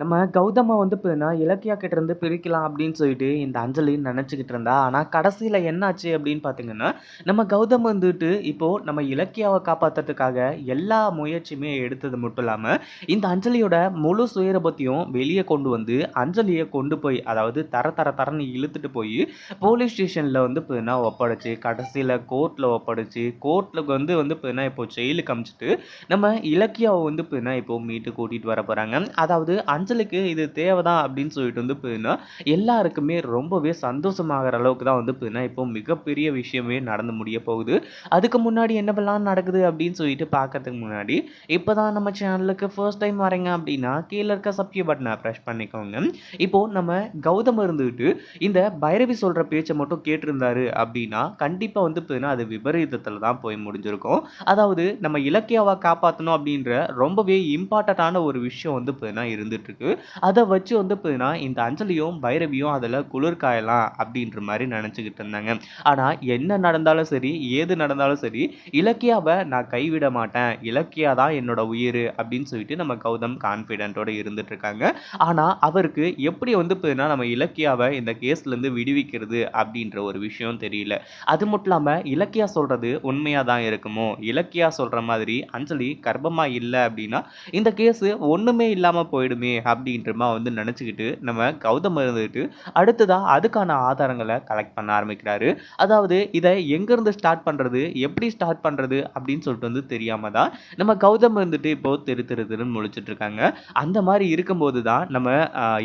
நம்ம கௌதமை வந்து பார்த்தீங்கன்னா, இலக்கியா கிட்டேருந்து பிரிக்கலாம் அப்படின்னு சொல்லிட்டு இந்த அஞ்சலி நினச்சிக்கிட்டு இருந்தா. ஆனால் கடைசியில் என்னாச்சு அப்படின்னு பார்த்தீங்கன்னா, நம்ம கௌதம் வந்துட்டு இப்போது நம்ம இலக்கியாவை காப்பாற்றுறதுக்காக எல்லா முயற்சியுமே எடுத்தது மட்டும் இல்லாமல் இந்த அஞ்சலியோட முழு சுயரபத்தையும் வெளியே கொண்டு வந்து, அஞ்சலியை கொண்டு போய் அதாவது தர தர தரன்னு இழுத்துட்டு போய் போலீஸ் ஸ்டேஷனில் வந்து பார்த்தீங்கன்னா ஒப்படைச்சு, கடைசியில் கோர்ட்டில் ஒப்படைச்சு, கோர்ட்டில் வந்து வந்து பார்த்தீங்கன்னா, இப்போ ஜெயிலுக்கு அனுப்பிச்சுட்டு, நம்ம இலக்கியாவை வந்து பார்த்தீங்கன்னா, இப்போ மீட்டு கூட்டிகிட்டு வர போகிறாங்க அதாவது அஞ்சலிக்கு இது தேவைதான் அப்படின்னு சொல்லிட்டு வந்து பார்த்தீங்கன்னா, எல்லாருக்குமே ரொம்பவே சந்தோஷமாகற அளவுக்கு தான் வந்து பார்த்தீங்கன்னா, இப்போ மிகப்பெரிய விஷயமே நடந்து முடிய போகுது. அதுக்கு முன்னாடி என்னவெல்லாம் நடக்குது அப்படின்னு சொல்லிட்டு பார்க்கறதுக்கு முன்னாடி, இப்போ தான் நம்ம சேனலுக்கு ஃபர்ஸ்ட் டைம் வரீங்க அப்படின்னா, கீழே இருக்க சப்ஸ்கிரைப் பட்டனை ப்ரெஷ் பண்ணிக்கோங்க. இப்போ நம்ம கௌதம் இருந்துகிட்டு, இந்த பைரவி சொல்கிற பேச்சை மட்டும் கேட்டிருந்தாரு அப்படின்னா, கண்டிப்பாக வந்து பார்த்தீங்கன்னா, அது விபரீதத்தில் தான் போய் முடிஞ்சிருக்கும். அதாவது நம்ம இலக்கியாவை காப்பாற்றணும் அப்படின்ற ரொம்பவே இம்பார்ட்டண்ட்டான ஒரு விஷயம் வந்து பார்த்தீங்கன்னா இருந்துட்டு இருக்கு. அதை வச்சு வந்து பார்த்தீங்கன்னா, இந்த அஞ்சலியும், பைரவியும் அதில் குளிர் காயலாம் அப்படின்ற மாதிரி நினச்சிக்கிட்டு இருந்தாங்க. ஆனால் என்ன நடந்தாலும் சரி, ஏது நடந்தாலும் சரி, இலக்கியாவை நான் கைவிட மாட்டேன். இலக்கியா தான் என்னோட உயிர் அப்படின்னு சொல்லிட்டு நம்ம கௌதம் கான்ஃபிடென்ட்டோட இருந்துட்டு இருக்காங்க. ஆனால் அவருக்கு எப்படி வந்து பார்த்தீங்கன்னா, நம்ம இலக்கியாவை இந்த கேஸ்லேருந்து விடுவிக்கிறது அப்படின்ற ஒரு விஷயம் தெரியல. அது மட்டும் இல்லாமல் இலக்கியா சொல்கிறது உண்மையாக தான் இருக்குமோ? இலக்கியா சொல்கிற மாதிரி அஞ்சலி கர்ப்பமாக இல்லை அப்படின்னா, இந்த கேஸு ஒன்றுமே இல்லாமல் போயிடுமே அப்படின்றமா வந்து நினச்சிக்கிட்டு நம்ம கௌதம் இருந்துக்கிட்டு அடுத்ததாக அதுக்கான ஆதாரங்களை கலெக்ட் பண்ண ஆரம்பிக்கிறாரு. அதாவது இதை எங்கேருந்து ஸ்டார்ட் பண்ணுறது எப்படி ஸ்டார்ட் பண்ணுறது அப்படின்னு சொல்லிட்டு வந்து தெரியாமல் தான், நம்ம கௌதம் இருந்துட்டு இப்போ தெரு தெரு தெருன்னு முழிச்சுட்டு இருக்காங்க. அந்த மாதிரி இருக்கும்போது தான் நம்ம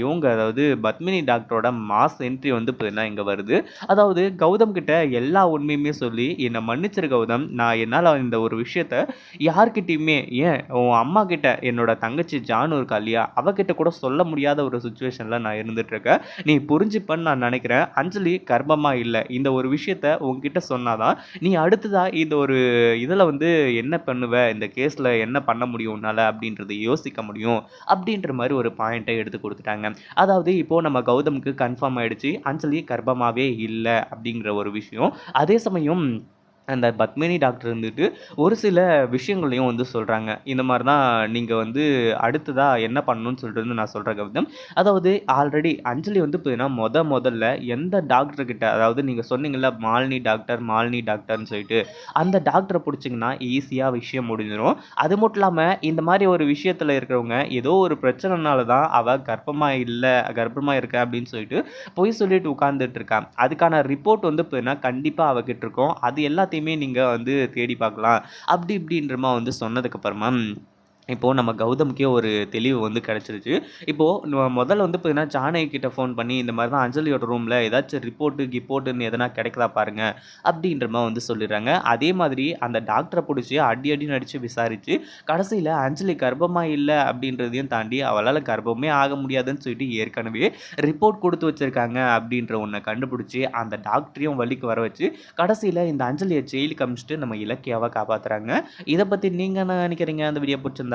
இவங்க அதாவது பத்மினி டாக்டரோட மாஸ் என்ட்ரி வந்து பார்த்தீங்கன்னா இங்கே வருது. அதாவது கௌதம் கிட்ட எல்லா உண்மையுமே சொல்லி, என்னை மன்னிச்சிரு கௌதம். நான் என்னால் இந்த ஒரு விஷயத்த யார்கிட்டையுமே ஏன் உன் அம்மா கிட்ட என்னோட தங்கச்சி ஜானு இருக்கா இல்லையா? அவகிட்ட கிட்ட கூட சொல்ல முடியாத ஒரு சுச்சுவேஷனில் நான் இருந்துகிட்ருக்கேன் நீ புரிஞ்சுப்பன்னு நான் நினைக்கிறேன் அஞ்சலி கர்ப்பமாக இல்லை இந்த ஒரு விஷயத்த உங்ககிட்ட சொன்னாதான் நீ அடுத்ததாக இந்த ஒரு இதில் வந்து என்ன பண்ணுவ? இந்த கேஸில் என்ன பண்ண முடியும் உன்னால் அப்படின்றத யோசிக்க முடியும்." அப்படின்ற மாதிரி ஒரு பாயிண்ட்டை எடுத்து கொடுத்துட்டாங்க அதாவது இப்போது நம்ம கௌதமுக்கு கன்ஃபார்ம் ஆகிடுச்சு அஞ்சலி கர்ப்பமாகவே இல்லை அப்படிங்கிற ஒரு விஷயம். அதே சமயம் அந்த பத்மினி டாக்டர் இருந்துட்டு, ஒரு சில விஷயங்களையும் வந்து சொல்கிறாங்க இந்த மாதிரி தான் நீங்கள் வந்து அடுத்ததாக என்ன பண்ணணும்னு சொல்லிட்டு வந்து நான் சொல்கிற கவிதம் அதாவது ஆல்ரெடி அஞ்சலி வந்து பார்த்தீங்கன்னா, மொத முதல்ல எந்த டாக்டர்கிட்ட அதாவது நீங்கள் சொன்னீங்கல்ல மாலினி டாக்டர், மாலினி டாக்டர்னு சொல்லிட்டு, அந்த டாக்டரை பிடிச்சிங்கன்னா ஈஸியாக விஷயம் முடிஞ்சிடும் அது மட்டும் இல்லாமல் இந்த மாதிரி ஒரு விஷயத்தில் இருக்கிறவங்க, ஏதோ ஒரு பிரச்சனைனால தான் அவள் கர்ப்பமாக இல்லை கர்ப்பமாக இருக்க அப்படின்னு சொல்லிட்டு பொய் சொல்லிட்டு உட்காந்துட்டு இருக்கான் அதுக்கான ரிப்போர்ட் வந்து பார்த்தீங்கன்னா, கண்டிப்பாக அவகிட்ட இருக்கும். அது எல்லாத்தையும் நீங்க வந்து தேடி பார்க்கலாம். அப்படி இப்படின்றமா வந்து சொன்னதுக்கு இப்போது நம்ம கௌதம்க்கே ஒரு தெளிவு வந்து கிடச்சிருச்சு. இப்போது முதல்ல வந்து பார்த்தீங்கன்னா, ஜானகி கிட்ட ஃபோன் பண்ணி, இந்த மாதிரி தான் அஞ்சலியோட ரூமில் ஏதாச்சும் ரிப்போர்ட்டு, கிப்போர்ட்டுன்னு எதனா கெடைக்குதா பாருங்கள் அப்படின்ற மாதிரி வந்து சொல்லிடுறாங்க. அதே மாதிரி அந்த டாக்டரை பிடிச்சி அடி அடி நடித்து விசாரித்து கடைசியில் அஞ்சலி கர்ப்பமாக இல்லை அப்படின்றதையும் தாண்டி, அவளால் கர்ப்பமே ஆக முடியாதுன்னு சொல்லிட்டு ஏற்கனவே ரிப்போர்ட் கொடுத்து வச்சுருக்காங்க அப்படின்ற ஒன்றை கண்டுபிடிச்சி அந்த டாக்டரையும் வழிக்கு வர வச்சு, கடைசியில் இந்த அஞ்சலியை ஜெயிலுக்கு அமிச்சிட்டு நம்ம இலக்கியாவாக காப்பாற்றுறாங்க இதை பற்றி நீங்கள் என்ன நினைக்கிறீங்க? அந்த வீடியோ பிடிச்சிருந்தா?